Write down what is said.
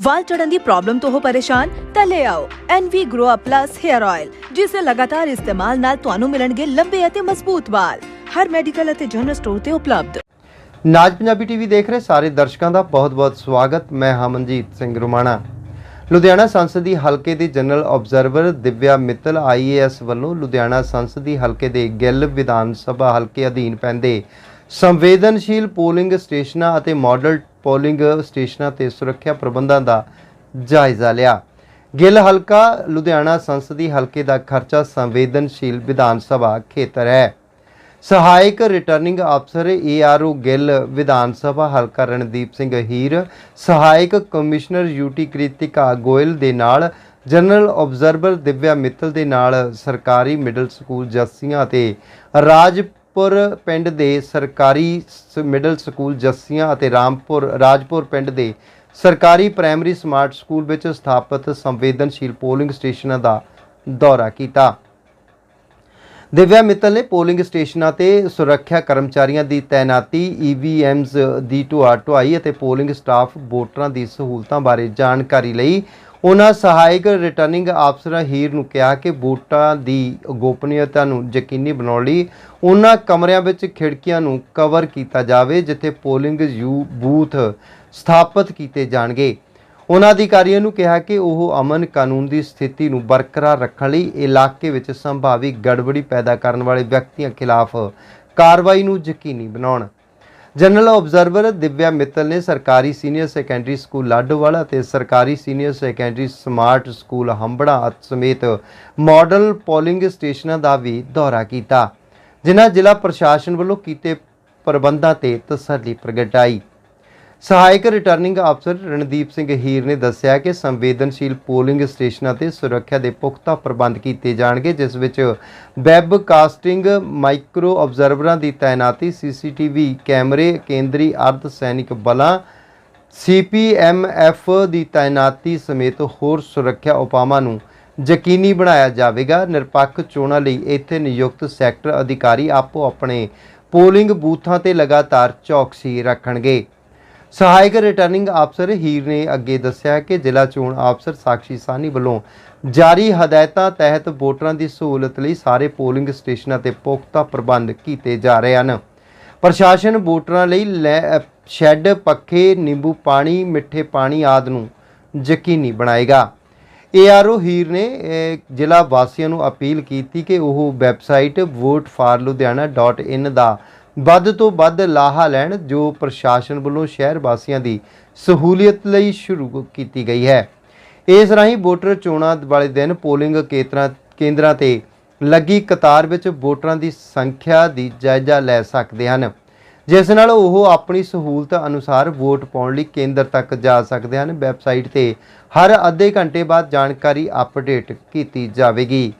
ਵਾਲ ਝੜਨ ਦੀ problem ਤੋਂ ਹੋ ਪਰੇਸ਼ਾਨ, ਤਾਂ ਲੈ ਆਓ NV Grow Up Plus Hair Oil ਜਿਸ ਦੇ ਲਗਾਤਾਰ ਇਸਤੇਮਾਲ ਨਾਲ ਤੁਹਾਨੂੰ ਮਿਲਣਗੇ ਲੰਬੇ ਅਤੇ ਮਜ਼ਬੂਤ ਵਾਲ। ਹਰ ਮੈਡੀਕਲ ਅਤੇ ਜਨਰਲ ਸਟੋਰ ਤੇ ਉਪਲਬਧ। ਨਾਜ ਪੰਜਾਬੀ ਟੀਵੀ ਦੇਖ ਰਹੇ ਸਾਰੇ ਦਰਸ਼ਕਾਂ ਦਾ ਬਹੁਤ-ਬਹੁਤ ਸਵਾਗਤ। ਮੈਂ ਹਾਂ ਸਿੰਘ ਰੁਮਾਣਾ। ਲੁਧਿਆਣਾ ਸੰਸਦੀ ਹਲਕੇ ਦੇ general observer Divya Mittal IAS ਵੱਲੋਂ ਲੁਧਿਆਣਾ ਸੰਸਦੀ ਹਲਕੇ ਦੇ ਗਿੱਲ ਵਿਧਾਨ ਸਭਾ ਹਲਕੇ ਅਧੀਨ ਪੈਂਦੇ ਸੰਵੇਦਨਸ਼ੀਲ ਪੋਲਿੰਗ ਸਟੇਸ਼ਨਾਂ ਅਤੇ ਮਾਡਲ ਪੋਲਿੰਗ ਸਟੇਸ਼ਨਾਂ ਤੇ ਸੁਰੱਖਿਆ ਪ੍ਰਬੰਧਾਂ ਦਾ ਜਾਇਜ਼ਾ ਲਿਆ। ਗਿੱਲ ਹਲਕਾ ਲੁਧਿਆਣਾ ਸੰਸਦੀ ਹਲਕੇ ਦਾ ਖਰਚਾ ਸੰਵੇਦਨਸ਼ੀਲ ਵਿਧਾਨ ਸਭਾ ਖੇਤਰ ਹੈ। ਸਹਾਇਕ ਰਿਟਰਨਿੰਗ ਅਫਸਰ ਏਆਰਓ ਗਿੱਲ, ਵਿਧਾਨ ਸਭਾ ਹਲਕਾ ਰਣਦੀਪ ਸਿੰਘ ਹੀਰ, ਸਹਾਇਕ ਕਮਿਸ਼ਨਰ ਯੂਟੀ ਕ੍ਰਿਤਿਕਾ ਗੋਇਲ ਦੇ ਨਾਲ, ਜਨਰਲ ਆਬਜ਼ਰਵਰ ਦਿਵਿਆ ਮਿੱਤਲ ਦੇ ਨਾਲ ਸਰਕਾਰੀ ਮਿਡਲ ਸਕੂਲ ਜੱਸੀਆਂ ਅਤੇ ਰਾਜਪੁਰ ਪਿੰਡ ਦੇ ਸਰਕਾਰੀ ਮਿਡਲ ਸਕੂਲ ਜੱਸੀਆਂ ਅਤੇ ਰਾਮਪੁਰ, ਰਾਜਪੁਰ ਪਿੰਡ ਦੇ ਸਰਕਾਰੀ ਪ੍ਰਾਇਮਰੀ ਸਮਾਰਟ ਸਕੂਲ ਵਿੱਚ ਸਥਾਪਿਤ ਸੰਵੇਦਨਸ਼ੀਲ ਪੋਲਿੰਗ ਸਟੇਸ਼ਨਾਂ ਦਾ ਦੌਰਾ ਕੀਤਾ। ਦਿਵਿਆ ਮਿੱਤਲ ਨੇ ਪੋਲਿੰਗ ਸਟੇਸ਼ਨਾਂ ਤੇ ਸੁਰੱਖਿਆ ਕਰਮਚਾਰੀਆਂ ਦੀ ਤਾਇਨਾਤੀ ਈਵੀਐਮਜ਼ ਦੀ ਢੁਆ ਢੁਆਈ ਅਤੇ ਪੋਲਿੰਗ ਸਟਾਫ ਵੋਟਰਾਂ ਦੀ ਸਹੂਲਤਾਂ ਬਾਰੇ ਜਾਣਕਾਰੀ ਲਈ ਉਹਨਾਂ ਸਹਾਇਕ ਰਿਟਰਨਿੰਗ ਅਫਸਰ ਹੀਰ ਨੂੰ ਕਿਹਾ ਕਿ ਵੋਟਾਂ ਦੀ ਗੋਪਨੀਯਤਾ ਨੂੰ ਯਕੀਨੀ ਬਣਾਉਣ ਲਈ ਉਹਨਾਂ ਕਮਰਿਆਂ ਵਿੱਚ ਖਿੜਕੀਆਂ ਨੂੰ ਕਵਰ ਕੀਤਾ ਜਾਵੇ, ਜਿੱਥੇ ਪੋਲਿੰਗ ਯੂ ਬੂਥ ਸਥਾਪਿਤ ਕੀਤੇ ਜਾਣਗੇ। ਉਹਨਾਂ ਅਧਿਕਾਰੀਆਂ ਨੂੰ ਕਿਹਾ ਕਿ ਉਹ ਅਮਨ ਕਾਨੂੰਨ ਦੀ ਸਥਿਤੀ ਨੂੰ ਬਰਕਰਾਰ ਰੱਖਣ ਲਈ ਇਲਾਕੇ ਵਿੱਚ ਸੰਭਾਵੀ ਗੜਬੜੀ ਪੈਦਾ ਕਰਨ ਵਾਲੇ ਵਿਅਕਤੀਆਂ ਖਿਲਾਫ ਕਾਰਵਾਈ ਨੂੰ ਯਕੀਨੀ ਬਣਾਉਣ। ਜਨਰਲ ਆਬਜ਼ਰਵਰ ਦਿਵਿਆ ਮਿੱਤਲ ਨੇ ਸਰਕਾਰੀ ਸੀਨੀਅਰ ਸੈਕੰਡਰੀ ਸਕੂਲ ਲਾਡੋਵਾਲਾ ਅਤੇ ਸਰਕਾਰੀ senior secondary smart school Hambran ਸਮੇਤ ਮਾਡਲ ਪੋਲਿੰਗ ਸਟੇਸ਼ਨਾਂ ਦਾ ਵੀ ਦੌਰਾ ਕੀਤਾ, ਜਿਨ੍ਹਾਂ ਜ਼ਿਲ੍ਹਾ ਪ੍ਰਸ਼ਾਸਨ ਵੱਲੋਂ ਕੀਤੇ ਪ੍ਰਬੰਧਾਂ ਤੇ ਤਸੱਲੀ ਪ੍ਰਗਟਾਈ। ਸਹਾਇਕ ਰਿਟਰਨਿੰਗ ਅਫਸਰ ਰਣਦੀਪ ਸਿੰਘ ਹੀਰ ਨੇ ਦੱਸਿਆ ਕਿ ਸੰਵੇਦਨਸ਼ੀਲ ਪੋਲਿੰਗ ਸਟੇਸ਼ਨਾਂ ਤੇ ਸੁਰੱਖਿਆ ਦੇ ਪੁਖਤਾ ਪ੍ਰਬੰਧ ਕੀਤੇ ਜਾਣਗੇ, ਜਿਸ ਵਿੱਚ ਵੈਬ ਕਾਸਟਿੰਗ ਮਾਈਕਰੋ ਆਬਜ਼ਰਵਰਾਂ ਦੀ ਤਾਇਨਾਤੀ ਸੀਸੀਟੀਵੀ ਕੈਮਰੇ, ਕੇਂਦਰੀ ਅਰਧ ਸੈਨਿਕ ਬਲਾਂ ਸੀਪੀਐਮਐਫ ਦੀ ਤਾਇਨਾਤੀ ਸਮੇਤ ਹੋਰ ਸੁਰੱਖਿਆ ਉਪਾਵਾਂ ਨੂੰ ਯਕੀਨੀ ਬਣਾਇਆ ਜਾਵੇਗਾ। ਨਿਰਪੱਖ ਚੋਣਾਂ ਲਈ ਇੱਥੇ ਨਿਯੁਕਤ ਸੈਕਟਰ ਅਧਿਕਾਰੀ ਆਪੋ ਆਪਣੇ ਪੋਲਿੰਗ ਬੂਥਾਂ ਤੇ ਲਗਾਤਾਰ ਚੌਕਸੀ ਰੱਖਣਗੇ। ਸਹਾਇਕ ਰਿਟਰਨਿੰਗ ਅਫਸਰ ਹੀਰ ਨੇ ਅੱਗੇ ਦੱਸਿਆ ਕਿ ਜ਼ਿਲ੍ਹਾ ਚੋਣ ਅਫਸਰ ਸਾਕਸ਼ੀ ਸਾਨੀ ਵੱਲੋਂ ਜਾਰੀ ਹਦਾਇਤਾਂ ਤਹਿਤ ਵੋਟਰਾਂ ਦੀ ਸਹੂਲਤ ਲਈ ਸਾਰੇ ਪੋਲਿੰਗ ਸਟੇਸ਼ਨਾਂ ਤੇ ਪੁਖਤਾ ਪ੍ਰਬੰਧ ਕੀਤੇ ਜਾ ਰਹੇ ਹਨ। ਪ੍ਰਸ਼ਾਸਨ ਵੋਟਰਾਂ ਲਈ ਲੈ- ਸ਼ੈੱਡ, ਪੱਖੇ, ਨਿੰਬੂ ਪਾਣੀ, ਮਿੱਠੇ ਪਾਣੀ ਆਦਿ ਨੂੰ ਯਕੀਨੀ ਬਣਾਏਗਾ। ਏਆਰਓ ਹੀਰ ਨੇ ਜ਼ਿਲ੍ਹਾ ਵਾਸੀਆਂ ਨੂੰ ਅਪੀਲ ਕੀਤੀ ਕਿ ਉਹ ਵੈਬਸਾਈਟ voteforludhiana.in ਦਾ ਵੱਧ ਤੋਂ ਵੱਧ ਲਾਹਾ ਲੈਣ ਜੋ ਪ੍ਰਸ਼ਾਸਨ ਵੱਲੋਂ ਸ਼ਹਿਰ ਵਾਸੀਆਂ ਦੀ ਸਹੂਲੀਅਤ ਲਈ ਸ਼ੁਰੂ ਕੀਤੀ ਗਈ ਹੈ। ਇਸ ਰਾਹੀਂ ਵੋਟਰ ਚੋਣਾਂ ਵਾਲੇ ਦਿਨ ਪੋਲਿੰਗ ਕੇਂਦਰਾਂ ਕੇਂਦਰਾਂ ਤੇ ਲੱਗੀ ਕਤਾਰ ਵਿੱਚ ਵੋਟਰਾਂ ਦੀ ਸੰਖਿਆ ਦੀ ਜਾਇਜ਼ਾ ਲੈ ਸਕਦੇ ਹਨ। ਜਿਸ ਨਾਲ ਉਹ ਆਪਣੀ ਸਹੂਲਤ ਅਨੁਸਾਰ ਵੋਟ ਪਾਉਣ ਲਈ ਕੇਂਦਰ ਤੱਕ ਜਾ ਸਕਦੇ ਹਨ। ਵੈਬਸਾਈਟ ਤੇ ਹਰ ਅੱਧੇ ਘੰਟੇ ਬਾਅਦ ਜਾਣਕਾਰੀ ਅਪਡੇਟ ਕੀਤੀ ਜਾਵੇਗੀ।